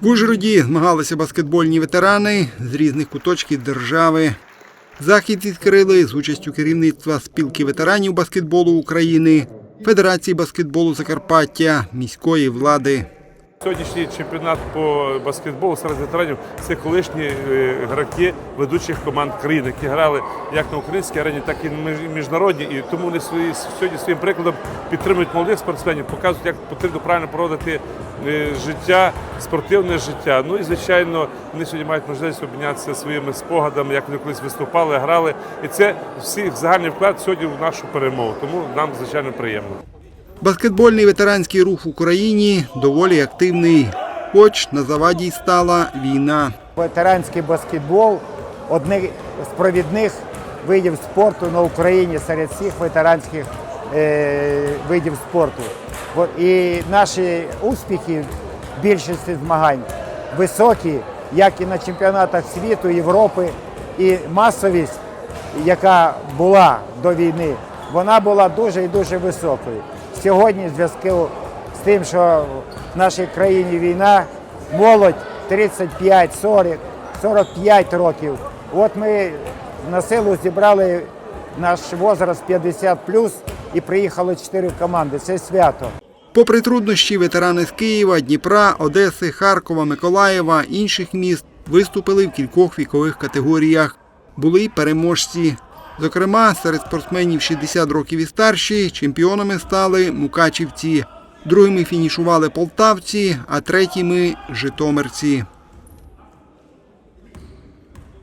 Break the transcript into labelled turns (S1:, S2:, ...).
S1: В Ужгороді змагалися баскетбольні ветерани з різних куточків держави. Захід відкрили з участю керівництва спілки ветеранів баскетболу України, Федерації баскетболу Закарпаття, міської влади.
S2: Сьогоднішній чемпіонат по баскетболу серед ветеранів це колишні е, гравці ведучих команд країни, які грали як на українській арені, так і на міжнародній. І тому вони свої, сьогодні своїм прикладом підтримують молодих спортсменів, показують, як потрібно правильно проводити е, життя, спортивне життя. Ну і звичайно, вони сьогодні мають можливість обмінятися своїми спогадами, як вони колись виступали, грали. І це всі загальний вклад сьогодні в нашу перемогу. Тому нам звичайно приємно.
S1: Баскетбольний ветеранський рух в Україні доволі активний, хоч на заваді стала війна.
S3: Ветеранський баскетбол одне з провідних видів спорту на Україні серед всіх ветеранських е, видів спорту. І наші успіхи в більшості змагань високі, як і на чемпіонатах світу, Європи, і масовість, яка була до війни, вона була дуже і дуже високою. Сьогодні, в зв'язку з тим, що в нашій країні війна, молодь 35, 40, 45 років. От ми на силу зібрали наш возраст 50 і приїхали 4 команди. Це свято.
S1: Попри труднощі, ветерани з Києва, Дніпра, Одеси, Харкова, Миколаєва, інших міст виступили в кількох вікових категоріях. Були й переможці. Зокрема, серед спортсменів 60 років і старші чемпіонами стали мукачівці. Другими фінішували полтавці, а третіми житомирці.